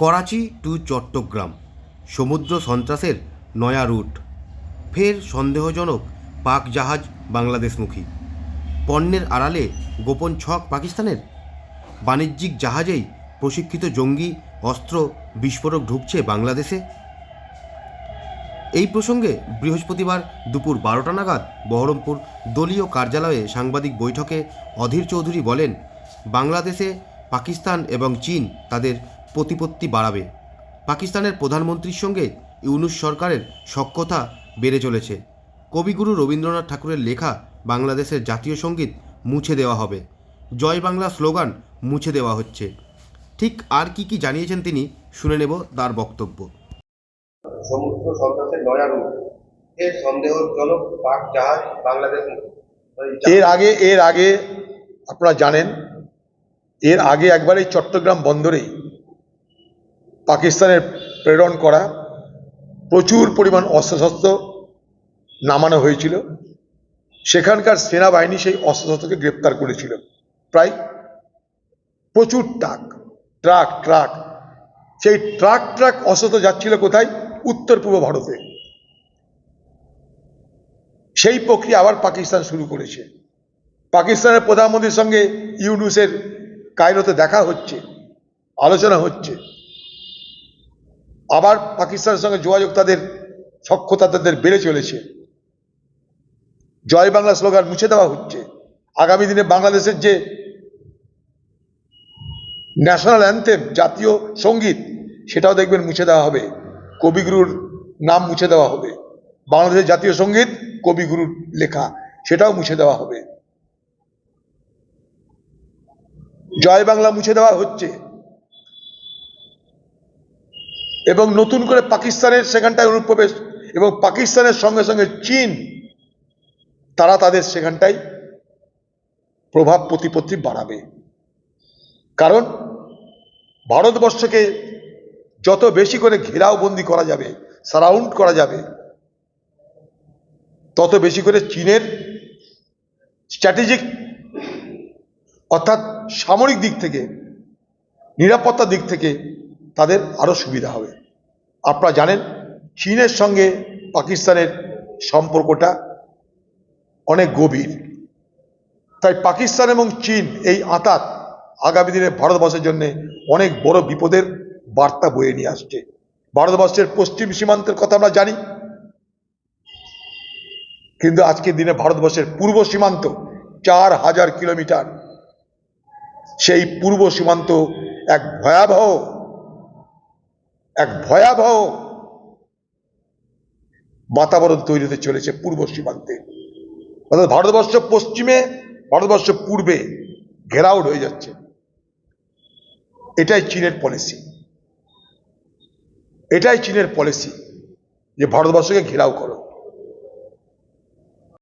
Karachi two Chittagong. সমুদ্র সন্ত্রাসের নয়া রুট ফের সন্দেহজনক পাক জাহাজ বাংলাদেশমুখী। পণ্যের আড়ালে গোপন ছক পাকিস্তানের? বাণিজ্যিক জাহাজেই প্রশিক্ষিত জঙ্গি অস্ত্র বিস্ফোরক ঢুকছে বাংলাদেশে? এই প্রসঙ্গে বৃহস্পতিবার দুপুর বারোটা নাগাদ বহরমপুর দলীয় কার্যালয়ে সাংবাদিক বৈঠকে অধীর চৌধুরী বলেন, বাংলাদেশে পাকিস্তান এবং চীন তাদের প্রতিপত্তি বাড়াবে। পাকিস্তানের প্রধানমন্ত্রীর সঙ্গে ইউনুস সরকারের সখ্যতা বেড়ে চলেছে। কবিগুরু রবীন্দ্রনাথ ঠাকুরের লেখা বাংলাদেশের জাতীয় সংগীত মুছে দেওয়া হবে। জয় বাংলা স্লোগান মুছে দেওয়া হচ্ছে। ঠিক আর কি কি জানিয়েছেন তিনি শুনে নেব তার বক্তব্য। সমুদ্র সন্ত্রাসের নয়া রূপ। এর সন্দেহজনক পাক জাহাজ বাংলাদেশ এর আগে এর আগে আপনারা জানেন এর আগে একবার এই চট্টগ্রাম বন্দরেই পাকিস্তানের প্রেরণ করা প্রচুর পরিমাণ অস্ত্রশস্ত্র নামানো হয়েছিল। সেখানকার সেনাবাহিনী সেই অস্ত্রশস্ত্রকে গ্রেপ্তার করেছিল। প্রায় প্রচুর ট্রাক ট্রাক ট্রাক। সেই ট্রাক ট্রাক অস্ত্র যাচ্ছিল কোথায়? উত্তর পূর্ব ভারতে। সেই প্রক্রিয়া আবার পাকিস্তান শুরু করেছে। পাকিস্তানের প্রধানমন্ত্রীর সঙ্গে ইউনুসের কায়রোতে দেখা হচ্ছে, আলোচনা হচ্ছে। আবার পাকিস্তানের সঙ্গে যোগাযোগ তাদের, সক্ষতা তাদের বেড়ে চলেছে। জয় বাংলা স্লোগান মুছে দেওয়া হচ্ছে। আগামী দিনে বাংলাদেশের যে ন্যাশনাল অ্যান্থেম, জাতীয় সংগীত, সেটাও দেখবেন মুছে দেওয়া হবে। কবিগুরুর নাম মুছে দেওয়া হবে। বাংলাদেশের জাতীয় সংগীত, কবিগুরুর লেখা, সেটাও মুছে দেওয়া হবে। জয় বাংলা মুছে দেওয়া হচ্ছে। এবং নতুন করে পাকিস্তানের সেখানটায় অনুপ্রবেশ এবং পাকিস্তানের সঙ্গে সঙ্গে চীন, তারা তাদের সেখানটায় প্রভাব প্রতিপত্তি বাড়াবে। কারণ ভারতবর্ষকে যত বেশি করে ঘেরাওবন্দি করা যাবে সারাউন্ড করা যাবে, তত বেশি করে চীনের স্ট্র্যাটেজিক অর্থাৎ সামরিক দিক থেকে, নিরাপত্তার দিক থেকে তাদের আরও সুবিধা হবে। আপনারা জানেন, চীনের সঙ্গে পাকিস্তানের সম্পর্কটা অনেক গভীর। তাই পাকিস্তান এবং চীন এই আঁতাত আগামী দিনে ভারতবর্ষের জন্য অনেক বড় বিপদের বার্তা বয়ে নিয়ে আসছে। ভারতবর্ষের পশ্চিম সীমান্তের কথা আমরা জানি। কিন্তু আজকের দিনে ভারতবর্ষের পূর্ব সীমান্ত চার হাজার কিলোমিটার। সেই পূর্ব সীমান্ত এক ভয়াবহ এক ভয়াবহ বাতাবরণ তৈরি হতে চলেছে পূর্ব সীমান্তে। অর্থাৎ ভারতবর্ষ পশ্চিমে, ভারতবর্ষ পূর্বে ঘেরাউড হয়ে যাচ্ছে। এটাই চীনের পলিসি এটাই চীনের পলিসি যে ভারতবর্ষকে ঘেরাও করো।